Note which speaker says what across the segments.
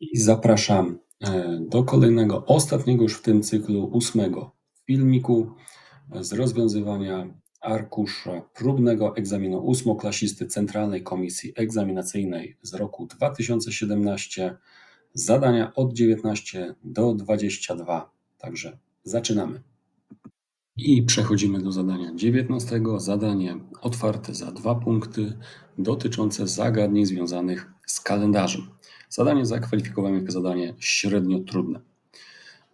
Speaker 1: I zapraszam e, do kolejnego, ostatniego już w tym cyklu, ósmego filmiku e, z rozwiązywania arkusza próbnego egzaminu ósmoklasisty Centralnej Komisji Egzaminacyjnej z roku 2017. Zadania od 19 do 22. Także zaczynamy. I przechodzimy do zadania 19. Zadanie otwarte za dwa punkty dotyczące zagadnień związanych z kalendarzem. Zadanie zakwalifikowałem jako zadanie średnio trudne.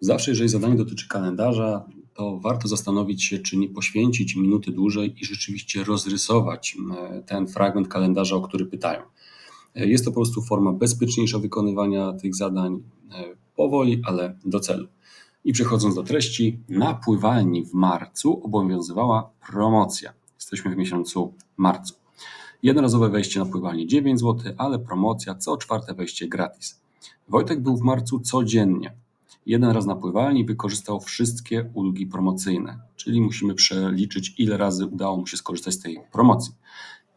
Speaker 1: Zawsze, jeżeli zadanie dotyczy kalendarza, to warto zastanowić się, czy nie poświęcić minuty dłużej i rzeczywiście rozrysować ten fragment kalendarza, o który pytają. Jest to po prostu forma bezpieczniejsza wykonywania tych zadań e, powoli, ale do celu. I przechodząc do treści, na pływalni w marcu obowiązywała promocja. Jesteśmy w miesiącu marcu. Jednorazowe wejście na pływalnię 9 zł, ale promocja co czwarte wejście gratis. Wojtek był w marcu codziennie. Jeden raz na pływalni wykorzystał wszystkie ulgi promocyjne, czyli musimy przeliczyć, ile razy udało mu się skorzystać z tej promocji.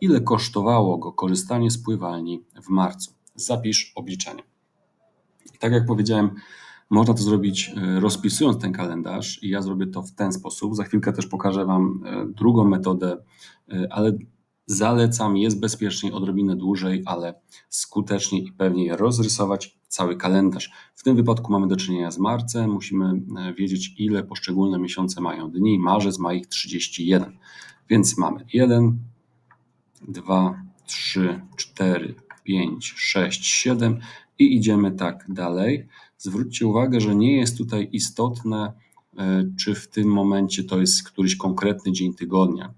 Speaker 1: Ile kosztowało go korzystanie z pływalni w marcu? Zapisz obliczenie. I tak jak powiedziałem, można to zrobić e, rozpisując ten kalendarz i ja zrobię to w ten sposób. Za chwilkę też pokażę Wam e, drugą metodę, e, ale zalecam, jest bezpieczniej odrobinę dłużej, ale skuteczniej i pewniej rozrysować cały kalendarz. W tym wypadku mamy do czynienia z marcem, musimy wiedzieć ile poszczególne miesiące mają dni. Marzec ma ich 31, więc mamy 1, 2, 3, 4, 5, 6, 7 i idziemy tak dalej. Zwróćcie uwagę, że nie jest tutaj istotne, e, czy w tym momencie to jest któryś konkretny dzień tygodnia,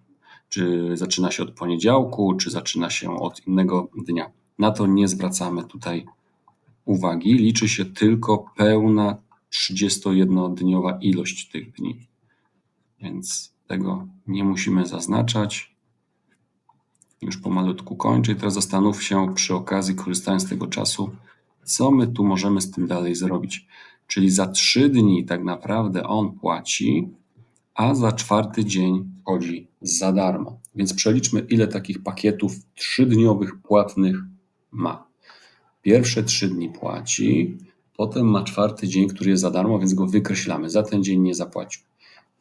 Speaker 1: czy zaczyna się od poniedziałku, czy zaczyna się od innego dnia. Na to nie zwracamy tutaj uwagi. Liczy się tylko pełna 31-dniowa ilość tych dni. Więc tego nie musimy zaznaczać. Już pomalutku kończę. I teraz zastanów się przy okazji, korzystając z tego czasu, co my tu możemy z tym dalej zrobić? Czyli za trzy dni tak naprawdę on płaci, a za czwarty dzień wchodzi za darmo. Więc przeliczmy, ile takich pakietów trzydniowych płatnych ma. Pierwsze trzy dni płaci, potem ma czwarty dzień, który jest za darmo, więc go wykreślamy. Za ten dzień nie zapłacił.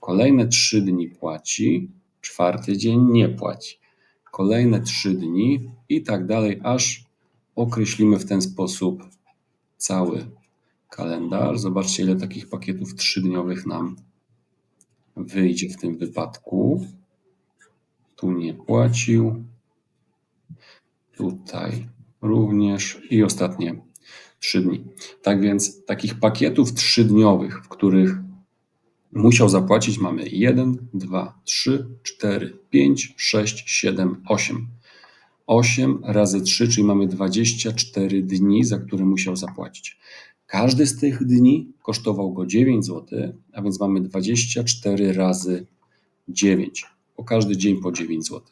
Speaker 1: Kolejne trzy dni płaci, czwarty dzień nie płaci. Kolejne trzy dni i tak dalej, aż określimy w ten sposób cały kalendarz. Zobaczcie, ile takich pakietów trzydniowych nam wyjdzie w tym wypadku. Tu nie płacił. Tutaj również i ostatnie trzy dni. Tak więc takich pakietów trzydniowych, w których musiał zapłacić mamy 1, 2, 3, 4, 5, 6, 7, 8. 8 razy 3, czyli mamy 24 dni, za które musiał zapłacić. Każdy z tych dni kosztował go 9 zł, a więc mamy 24 razy 9. Po każdy dzień po 9 zł.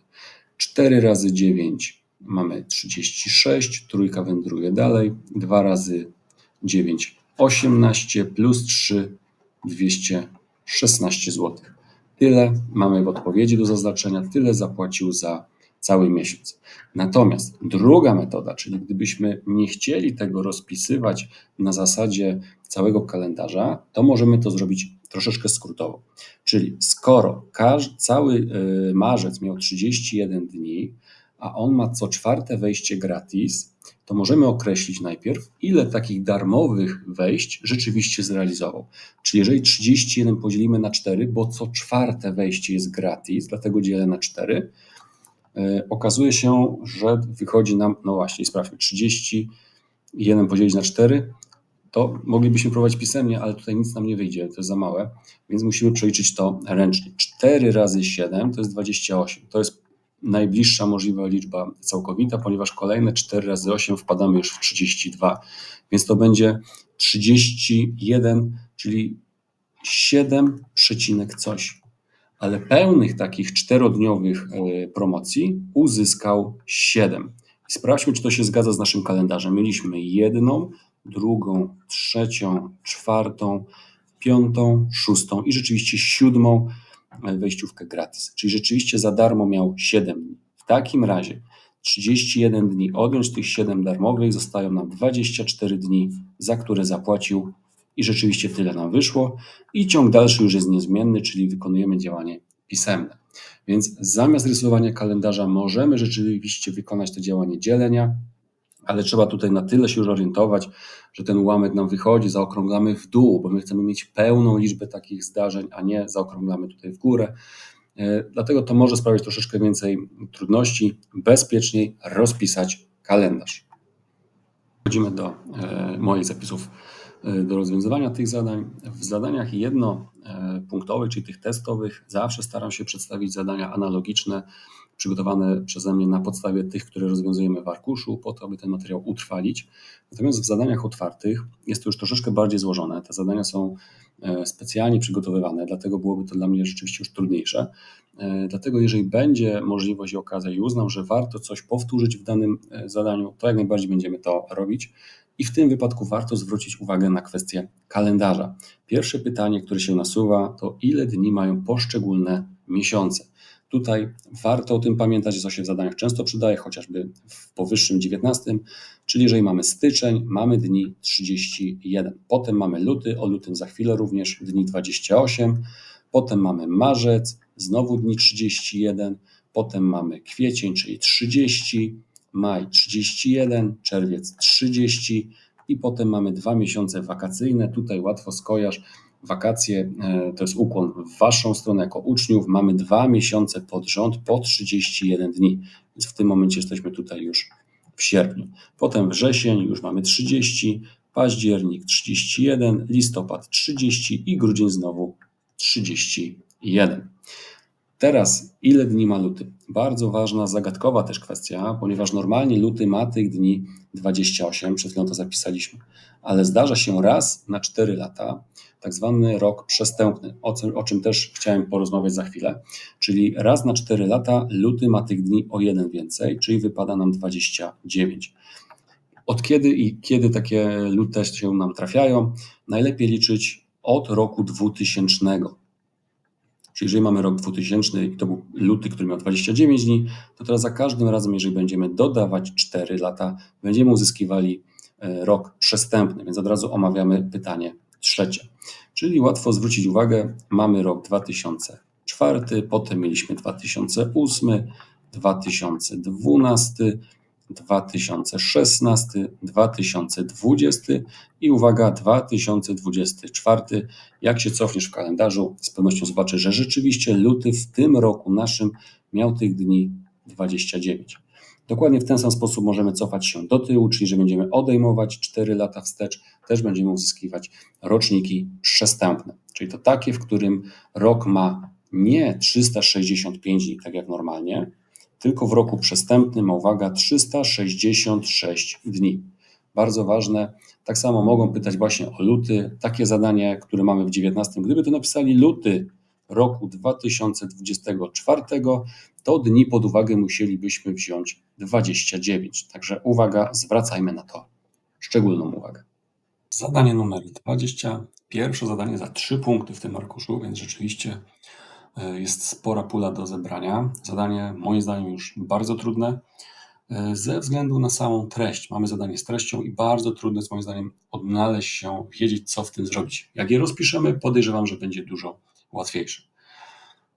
Speaker 1: 4 razy 9 mamy 36, trójka wędruje dalej. 2 razy 9 18 plus 3 216 zł. Tyle mamy w odpowiedzi do zaznaczenia, tyle zapłacił za cały miesiąc. Natomiast druga metoda, czyli gdybyśmy nie chcieli tego rozpisywać na zasadzie całego kalendarza, to możemy to zrobić troszeczkę skrótowo. Czyli skoro cały y, marzec miał 31 dni, a on ma co czwarte wejście gratis, to możemy określić najpierw, ile takich darmowych wejść rzeczywiście zrealizował. Czyli jeżeli 31 podzielimy na 4, bo co czwarte wejście jest gratis, dlatego dzielę na 4, E, okazuje się, że wychodzi nam, no właśnie, sprawdźmy, 31 podzielić na 4, to moglibyśmy próbować pisemnie, ale tutaj nic nam nie wyjdzie, to jest za małe, więc musimy przeliczyć to ręcznie. 4 razy 7 to jest 28. To jest najbliższa możliwa liczba całkowita, ponieważ kolejne 4 razy 8 wpadamy już w 32, więc to będzie 31, czyli 7 przecinek coś ale pełnych takich czterodniowych e, promocji uzyskał 7. I sprawdźmy, czy to się zgadza z naszym kalendarzem. Mieliśmy jedną, drugą, trzecią, czwartą, piątą, szóstą i rzeczywiście siódmą e, wejściówkę gratis. Czyli rzeczywiście za darmo miał 7 dni. W takim razie 31 dni odjąć tych 7 darmowych, zostają nam 24 dni, za które zapłacił i rzeczywiście tyle nam wyszło. I ciąg dalszy już jest niezmienny, czyli wykonujemy działanie pisemne. Więc zamiast rysowania kalendarza możemy rzeczywiście wykonać to działanie dzielenia, ale trzeba tutaj na tyle się już orientować, że ten ułamek nam wychodzi, zaokrąglamy w dół, bo my chcemy mieć pełną liczbę takich zdarzeń, a nie zaokrąglamy tutaj w górę. E, dlatego to może sprawiać troszeczkę więcej trudności. Bezpieczniej rozpisać kalendarz. Przechodzimy do e, moich zapisów do rozwiązywania tych zadań. W zadaniach jednopunktowych, czyli tych testowych, zawsze staram się przedstawić zadania analogiczne przygotowane przeze mnie na podstawie tych, które rozwiązujemy w arkuszu, po to, aby ten materiał utrwalić. Natomiast w zadaniach otwartych jest to już troszeczkę bardziej złożone. Te zadania są e, specjalnie przygotowywane, dlatego byłoby to dla mnie rzeczywiście już trudniejsze. E, dlatego, jeżeli będzie możliwość i okazja i uznam, że warto coś powtórzyć w danym e, zadaniu, to jak najbardziej będziemy to robić. I w tym wypadku warto zwrócić uwagę na kwestię kalendarza. Pierwsze pytanie, które się nasuwa, to ile dni mają poszczególne miesiące. Tutaj warto o tym pamiętać, co się w zadaniach często przydaje, chociażby w powyższym 19, czyli jeżeli mamy styczeń, mamy dni 31. Potem mamy luty, o lutym za chwilę również dni 28. Potem mamy marzec, znowu dni 31. Potem mamy kwiecień, czyli 30, maj 31, czerwiec 30 i potem mamy dwa miesiące wakacyjne. Tutaj łatwo skojarz wakacje e, to jest ukłon w Waszą stronę jako uczniów. Mamy dwa miesiące pod rząd po 31 dni, więc w tym momencie jesteśmy tutaj już w sierpniu. Potem wrzesień już mamy 30, październik 31, listopad 30 i grudzień znowu 31. Teraz, ile dni ma luty? Bardzo ważna, zagadkowa też kwestia, ponieważ normalnie luty ma tych dni 28, przed chwilą to zapisaliśmy, ale zdarza się raz na 4 lata tak zwany rok przestępny, o, o czym też chciałem porozmawiać za chwilę, czyli raz na 4 lata luty ma tych dni o jeden więcej, czyli wypada nam 29. Od kiedy i kiedy takie luty się nam trafiają? Najlepiej liczyć od roku 2000. Czyli jeżeli mamy rok 2000 i to był luty, który miał 29 dni, to teraz za każdym razem, jeżeli będziemy dodawać 4 lata, będziemy uzyskiwali e, rok przestępny, więc od razu omawiamy pytanie trzecie. Czyli łatwo zwrócić uwagę, mamy rok 2004, potem mieliśmy 2008, 2012, 2016, 2020 i uwaga, 2024. Jak się cofniesz w kalendarzu, z pewnością zobaczysz, że rzeczywiście luty w tym roku naszym miał tych dni 29. Dokładnie w ten sam sposób możemy cofać się do tyłu, czyli że będziemy odejmować 4 lata wstecz, też będziemy uzyskiwać roczniki przestępne, czyli to takie, w którym rok ma nie 365 dni, tak jak normalnie, tylko w roku przestępnym uwaga 366 dni. Bardzo ważne. Tak samo mogą pytać właśnie o luty. Takie zadanie, które mamy w 19, gdyby to napisali luty roku 2024, to dni pod uwagę musielibyśmy wziąć 29. Także uwaga, zwracajmy na to szczególną uwagę. Zadanie numer 20. Pierwsze zadanie za 3 punkty w tym arkuszu, więc rzeczywiście jest spora pula do zebrania. Zadanie moim zdaniem już bardzo trudne e, ze względu na samą treść. Mamy zadanie z treścią i bardzo trudne jest moim zdaniem odnaleźć się, wiedzieć co w tym zrobić. Jak je rozpiszemy, podejrzewam, że będzie dużo łatwiejsze.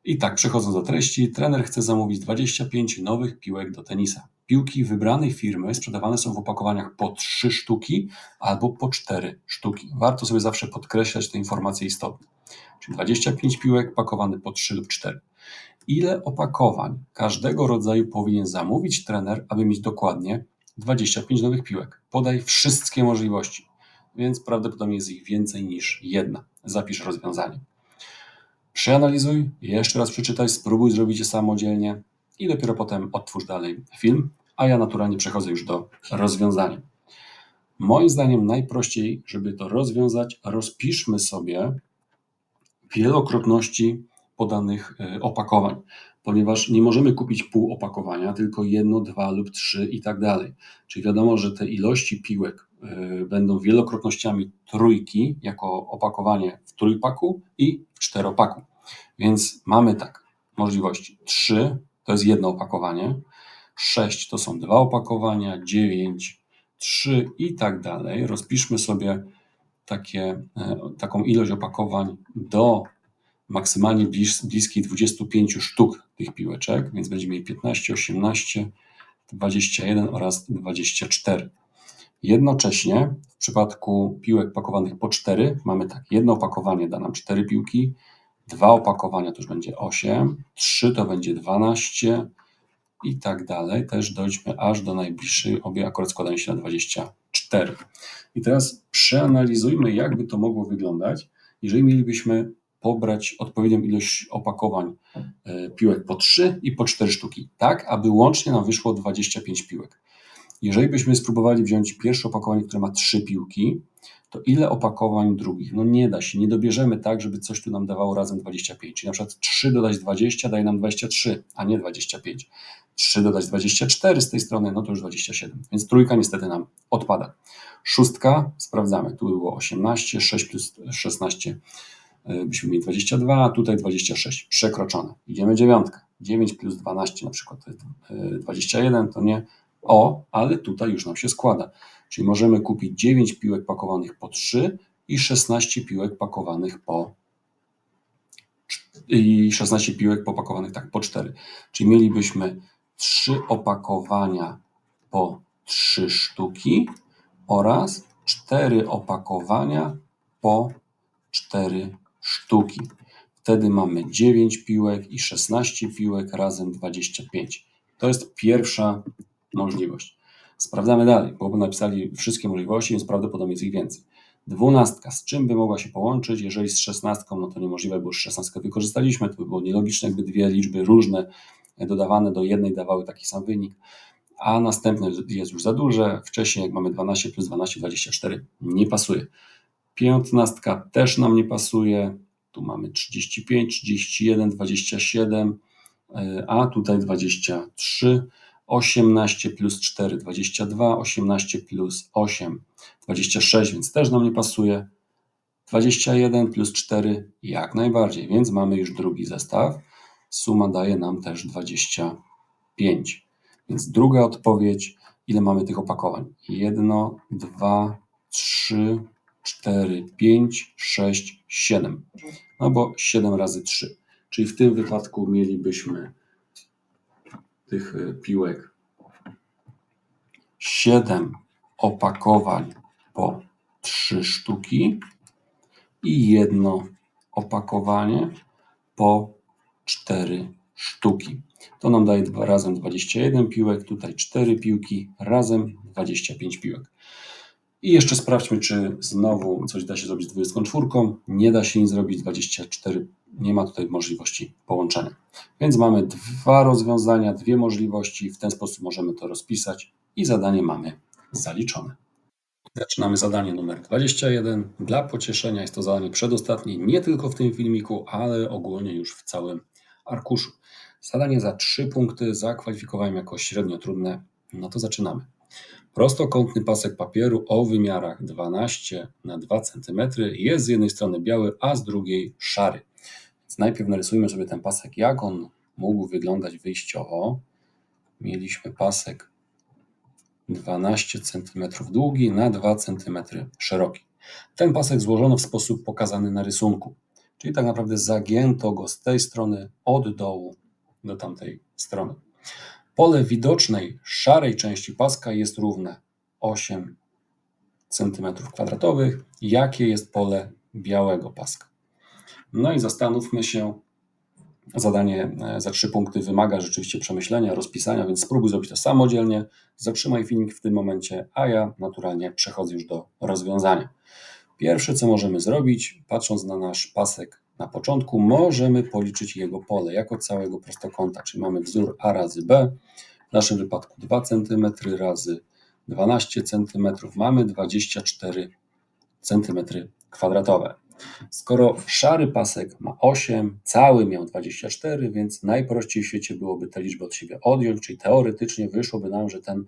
Speaker 1: I tak, przechodząc do treści, trener chce zamówić 25 nowych piłek do tenisa. Piłki wybranej firmy sprzedawane są w opakowaniach po 3 sztuki albo po 4 sztuki. Warto sobie zawsze podkreślać te informacje istotne. Czyli 25 piłek pakowane po 3 lub 4. Ile opakowań każdego rodzaju powinien zamówić trener, aby mieć dokładnie 25 nowych piłek? Podaj wszystkie możliwości, więc prawdopodobnie jest ich więcej niż jedna. Zapisz rozwiązanie. Przeanalizuj, jeszcze raz przeczytaj, spróbuj zrobić je samodzielnie i dopiero potem odtwórz dalej film, a ja naturalnie przechodzę już do rozwiązania. Moim zdaniem najprościej, żeby to rozwiązać, rozpiszmy sobie wielokrotności podanych e, opakowań, ponieważ nie możemy kupić pół opakowania, tylko jedno, dwa lub trzy i tak dalej. Czyli wiadomo, że te ilości piłek e, będą wielokrotnościami trójki jako opakowanie w trójpaku i w czteropaku. Więc mamy tak, możliwości. Trzy to jest jedno opakowanie, 6 to są dwa opakowania, 9, 3 i tak dalej. Rozpiszmy sobie takie, e, taką ilość opakowań do maksymalnie blis, bliskiej 25 sztuk tych piłeczek, więc będziemy mieli 15, 18, 21 oraz 24. Jednocześnie w przypadku piłek pakowanych po 4 mamy tak, jedno opakowanie da nam 4 piłki, dwa opakowania to już będzie 8, 3 to będzie 12 i tak dalej. Też dojdźmy aż do najbliższej, obie akurat składają się na 24. I teraz przeanalizujmy, jakby to mogło wyglądać, jeżeli mielibyśmy pobrać odpowiednią ilość opakowań e, piłek po 3 i po 4 sztuki, tak aby łącznie nam wyszło 25 piłek. Jeżeli byśmy spróbowali wziąć pierwsze opakowanie, które ma 3 piłki, to ile opakowań drugich? No nie da się, nie dobierzemy tak, żeby coś tu nam dawało razem 25. Czyli na przykład 3 dodać 20 daje nam 23, a nie 25. 3 dodać 24 z tej strony, no to już 27. Więc trójka niestety nam odpada. Szóstka, sprawdzamy, tu było 18, 6 plus 16 E, byśmy mieli 22, a tutaj 26, przekroczone. Idziemy dziewiątka, 9 plus 12 na przykład to jest 21, to nie o, ale tutaj już nam się składa. Czyli możemy kupić 9 piłek pakowanych po 3 i 16 piłek pakowanych po i 16 piłek popakowanych tak po 4. Czyli mielibyśmy 3 opakowania po 3 sztuki oraz 4 opakowania po 4 sztuki. Wtedy mamy 9 piłek i 16 piłek razem 25. To jest pierwsza możliwość. Sprawdzamy dalej, bo napisali wszystkie możliwości, więc prawdopodobnie jest ich więcej. Dwunastka, z czym by mogła się połączyć? Jeżeli z szesnastką, no to niemożliwe, bo już szesnastkę wykorzystaliśmy, to by było nielogiczne, gdyby dwie liczby różne dodawane do jednej dawały taki sam wynik, a następne jest już za duże. Wcześniej, jak mamy 12 plus 12, 24, nie pasuje. Piętnastka też nam nie pasuje. Tu mamy 35, 31, 27, a tutaj 23. 18 plus 4, 22, 18 plus 8, 26, więc też nam nie pasuje. 21 plus 4 jak najbardziej, więc mamy już drugi zestaw. Suma daje nam też 25. Więc druga odpowiedź, ile mamy tych opakowań? 1, 2, 3, 4, 5, 6, 7. No bo 7 razy 3. Czyli w tym wypadku mielibyśmy tych e, piłek 7 opakowań po 3 sztuki i jedno opakowanie po 4 sztuki. To nam daje razem 21 piłek, tutaj 4 piłki, razem 25 piłek. I jeszcze sprawdźmy, czy znowu coś da się zrobić z 24. Nie da się nic zrobić, 24 nie ma tutaj możliwości połączenia. Więc mamy dwa rozwiązania, dwie możliwości, w ten sposób możemy to rozpisać i zadanie mamy zaliczone. Zaczynamy zadanie numer 21. Dla pocieszenia jest to zadanie przedostatnie, nie tylko w tym filmiku, ale ogólnie już w całym arkuszu. Zadanie za 3 punkty zakwalifikowałem jako średnio trudne. No to zaczynamy. Prostokątny pasek papieru o wymiarach 12 na 2 cm jest z jednej strony biały, a z drugiej szary. Więc najpierw narysujmy sobie ten pasek, jak on mógł wyglądać wyjściowo. Mieliśmy pasek 12 cm długi na 2 cm szeroki. Ten pasek złożono w sposób pokazany na rysunku, czyli tak naprawdę zagięto go z tej strony od dołu do tamtej strony. Pole widocznej szarej części paska jest równe 8 cm2. Jakie jest pole białego paska? No i zastanówmy się. Zadanie e, za trzy punkty wymaga rzeczywiście przemyślenia, rozpisania, więc spróbuj zrobić to samodzielnie. Zatrzymaj filmik w tym momencie, a ja naturalnie przechodzę już do rozwiązania. Pierwsze, co możemy zrobić, patrząc na nasz pasek na początku, możemy policzyć jego pole jako całego prostokąta, czyli mamy wzór A razy B, w naszym wypadku 2 cm razy 12 cm, mamy 24 cm kwadratowe. Skoro szary pasek ma 8, cały miał 24, więc najprościej w świecie byłoby te liczby od siebie odjąć, czyli teoretycznie wyszłoby nam, że ten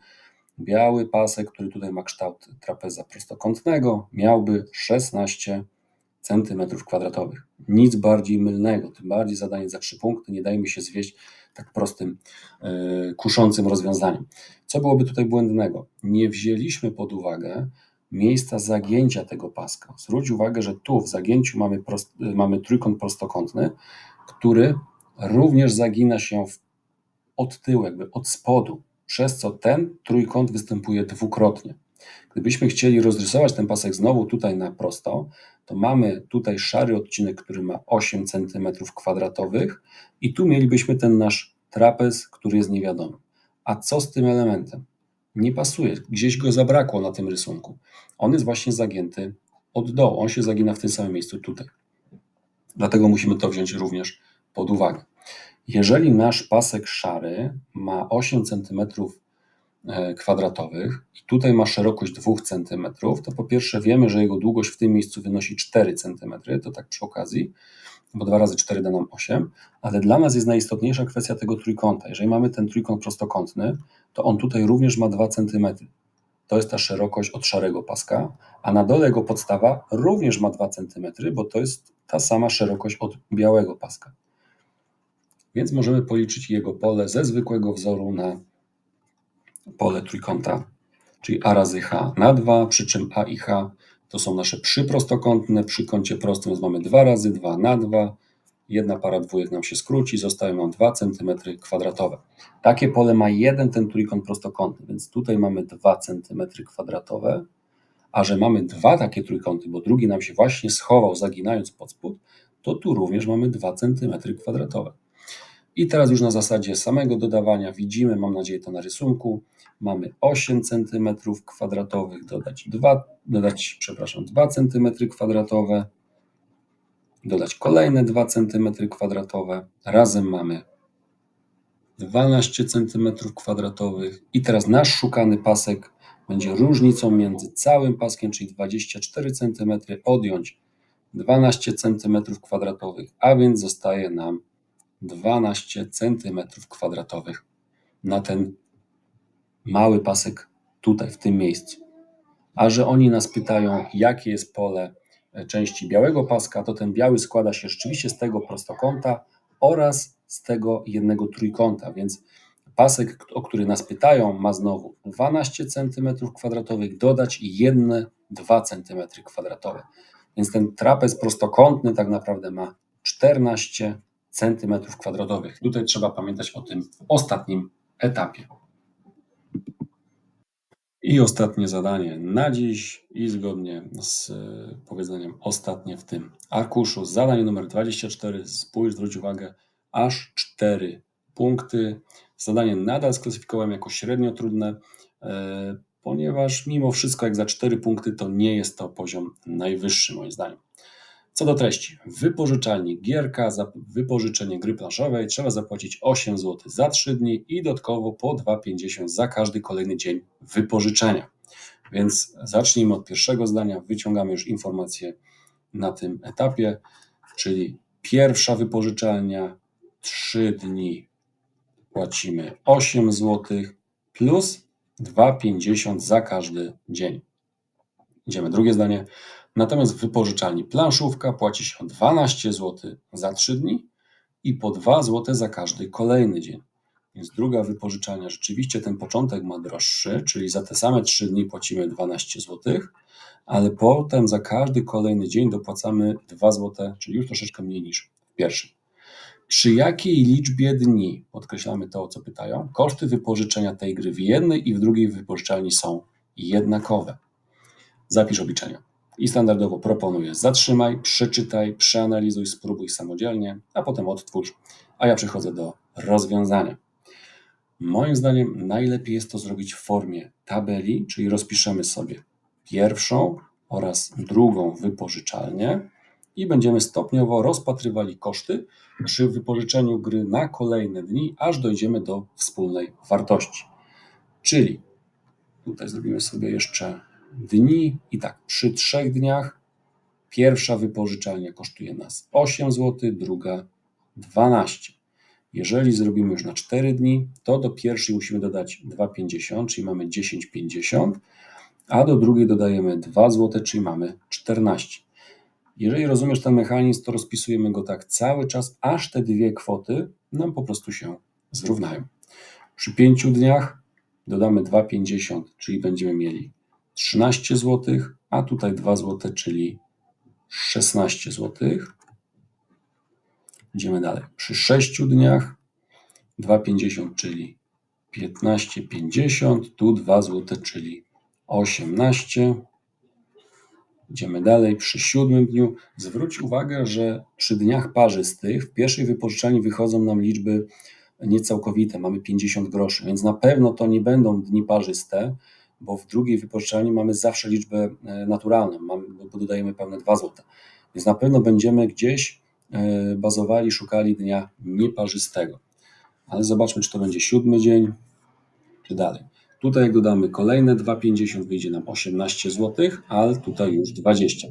Speaker 1: biały pasek, który tutaj ma kształt trapeza prostokątnego, miałby 16 cm2. Nic bardziej mylnego, tym bardziej zadanie za 3 punkty. Nie dajmy się zwieść tak prostym, yy, kuszącym rozwiązaniem. Co byłoby tutaj błędnego? Nie wzięliśmy pod uwagę miejsca zagięcia tego paska. Zwróć uwagę, że tu w zagięciu mamy, prost, mamy trójkąt prostokątny, który również zagina się od tyłu, jakby od spodu, przez co ten trójkąt występuje dwukrotnie. Gdybyśmy chcieli rozrysować ten pasek znowu tutaj na prosto, to mamy tutaj szary odcinek, który ma 8 cm kwadratowych i tu mielibyśmy ten nasz trapez, który jest niewiadomy. A co z tym elementem? Nie pasuje, gdzieś go zabrakło na tym rysunku. On jest właśnie zagięty od dołu, on się zagina w tym samym miejscu tutaj. Dlatego musimy to wziąć również pod uwagę. Jeżeli nasz pasek szary ma 8 cm E, kwadratowych i tutaj ma szerokość 2 cm, to po pierwsze wiemy, że jego długość w tym miejscu wynosi 4 cm, to tak przy okazji, bo 2 razy 4 da nam 8, ale dla nas jest najistotniejsza kwestia tego trójkąta. Jeżeli mamy ten trójkąt prostokątny, to on tutaj również ma 2 cm. To jest ta szerokość od szarego paska, a na dole jego podstawa również ma 2 cm, bo to jest ta sama szerokość od białego paska. Więc możemy policzyć jego pole ze zwykłego wzoru na pole trójkąta, czyli a razy h na 2, przy czym a i h to są nasze przyprostokątne, przy kącie prostym więc mamy 2 razy 2 na 2, jedna para dwójek nam się skróci, zostają nam 2 cm kwadratowe. Takie pole ma jeden ten trójkąt prostokątny, więc tutaj mamy 2 cm kwadratowe, a że mamy dwa takie trójkąty, bo drugi nam się właśnie schował zaginając pod spód, to tu również mamy 2 cm kwadratowe. I teraz już na zasadzie samego dodawania widzimy, mam nadzieję to na rysunku, mamy 8 cm kwadratowych, dodać 2, dodać, przepraszam, 2 cm kwadratowe, dodać kolejne 2 cm kwadratowe, razem mamy 12 cm kwadratowych. I teraz nasz szukany pasek będzie różnicą między całym paskiem, czyli 24 cm, odjąć 12 cm kwadratowych, a więc zostaje nam 12 cm2 na ten mały pasek tutaj, w tym miejscu. A że oni nas pytają, jakie jest pole e, części białego paska, to ten biały składa się rzeczywiście z tego prostokąta oraz z tego jednego trójkąta, więc pasek, o który nas pytają, ma znowu 12 cm2, dodać jedne 2 cm2. Więc ten trapez prostokątny tak naprawdę ma 14 cm centymetrów kwadratowych. Tutaj trzeba pamiętać o tym ostatnim etapie. I ostatnie zadanie na dziś i zgodnie z e, powiedzeniem ostatnie w tym arkuszu. Zadanie numer 24. Spójrz, zwróć uwagę, aż 4 punkty. Zadanie nadal sklasyfikowałem jako średnio trudne, e, ponieważ mimo wszystko jak za 4 punkty to nie jest to poziom najwyższy moim zdaniem. Co do treści, wypożyczalni Gierka za wypożyczenie gry planszowej trzeba zapłacić 8 zł za 3 dni i dodatkowo po 2,50 za każdy kolejny dzień wypożyczenia. Więc zacznijmy od pierwszego zdania, wyciągamy już informacje na tym etapie, czyli pierwsza wypożyczalnia 3 dni płacimy 8 zł plus 2,50 za każdy dzień. Idziemy drugie zdanie. Natomiast w wypożyczalni planszówka płaci się 12 zł za 3 dni i po 2 zł za każdy kolejny dzień. Więc druga wypożyczalnia rzeczywiście ten początek ma droższy, czyli za te same 3 dni płacimy 12 zł, ale potem za każdy kolejny dzień dopłacamy 2 zł, czyli już troszeczkę mniej niż w pierwszym. Przy jakiej liczbie dni, podkreślamy to, o co pytają, koszty wypożyczenia tej gry w jednej i w drugiej wypożyczalni są jednakowe? Zapisz obliczenia. I standardowo proponuję zatrzymaj, przeczytaj, przeanalizuj, spróbuj samodzielnie, a potem odtwórz, a ja przechodzę do rozwiązania. Moim zdaniem najlepiej jest to zrobić w formie tabeli, czyli rozpiszemy sobie pierwszą oraz drugą wypożyczalnię i będziemy stopniowo rozpatrywali koszty przy wypożyczeniu gry na kolejne dni, aż dojdziemy do wspólnej wartości. Czyli tutaj zrobimy sobie jeszcze dni. I tak, przy trzech dniach pierwsza wypożyczalnia kosztuje nas 8 zł, druga 12. Jeżeli zrobimy już na 4 dni, to do pierwszej musimy dodać 2,50, czyli mamy 10,50, a do drugiej dodajemy 2 zł, czyli mamy 14. Jeżeli rozumiesz ten mechanizm, to rozpisujemy go tak cały czas, aż te dwie kwoty nam po prostu się zrównają. Przy 5 dniach dodamy 2,50, czyli będziemy mieli 13 zł, a tutaj 2 zł, czyli 16 zł. Idziemy dalej. Przy 6 dniach 2,50, czyli 15,50, tu 2 zł, czyli 18. Idziemy dalej. Przy siódmym dniu zwróć uwagę, że przy dniach parzystych w pierwszej wypożyczalni wychodzą nam liczby niecałkowite, mamy 50 groszy, więc na pewno to nie będą dni parzyste, bo w drugiej wypożyczalni mamy zawsze liczbę e, naturalną, mamy, bo dodajemy pełne 2 zł. Więc na pewno będziemy gdzieś e, bazowali, szukali dnia nieparzystego. Ale zobaczmy, czy to będzie siódmy dzień, czy dalej. Tutaj jak dodamy kolejne 2,50 wyjdzie nam 18 zł, ale tutaj już 20.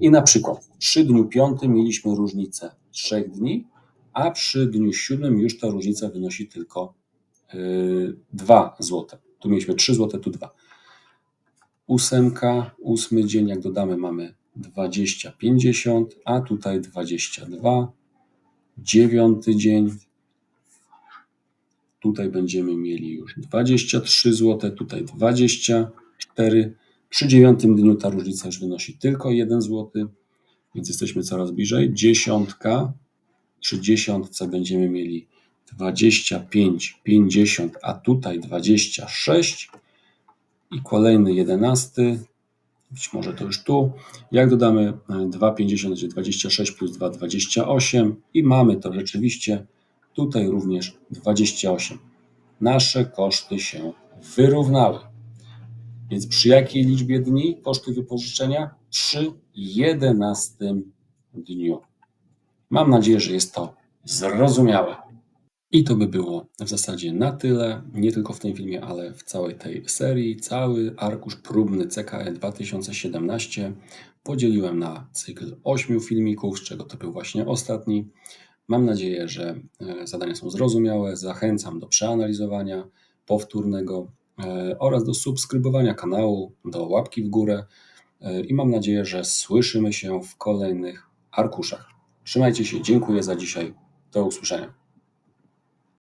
Speaker 1: I na przykład przy dniu piątym mieliśmy różnicę 3 dni, a przy dniu siódmym już ta różnica wynosi tylko yy, 2 zł. Tu mieliśmy 3 zł, tu 2. Ósemka, ósmy dzień, jak dodamy, mamy 20,50, a tutaj 22. Dziewiąty dzień, tutaj będziemy mieli już 23 zł, tutaj 24. Przy dziewiątym dniu ta różnica już wynosi tylko 1 zł, więc jesteśmy coraz bliżej. Dziesiątka, przy dziesiątce będziemy mieli 25,50, a tutaj 26 i kolejny jedenasty, być może to już tu. Jak dodamy 2,50, będzie 26 plus 2, 28 i mamy to rzeczywiście tutaj również 28. Nasze koszty się wyrównały. Więc przy jakiej liczbie dni koszty wypożyczenia? Przy 11 dniu. Mam nadzieję, że jest to zrozumiałe. I to by było w zasadzie na tyle, nie tylko w tym filmie, ale w całej tej serii. Cały arkusz próbny CKE 2017 podzieliłem na cykl 8 filmików, z czego to był właśnie ostatni. Mam nadzieję, że e, zadania są zrozumiałe. Zachęcam do przeanalizowania powtórnego e, oraz do subskrybowania kanału, do łapki w górę e, i mam nadzieję, że słyszymy się w kolejnych arkuszach. Trzymajcie się, dziękuję za dzisiaj. Do usłyszenia.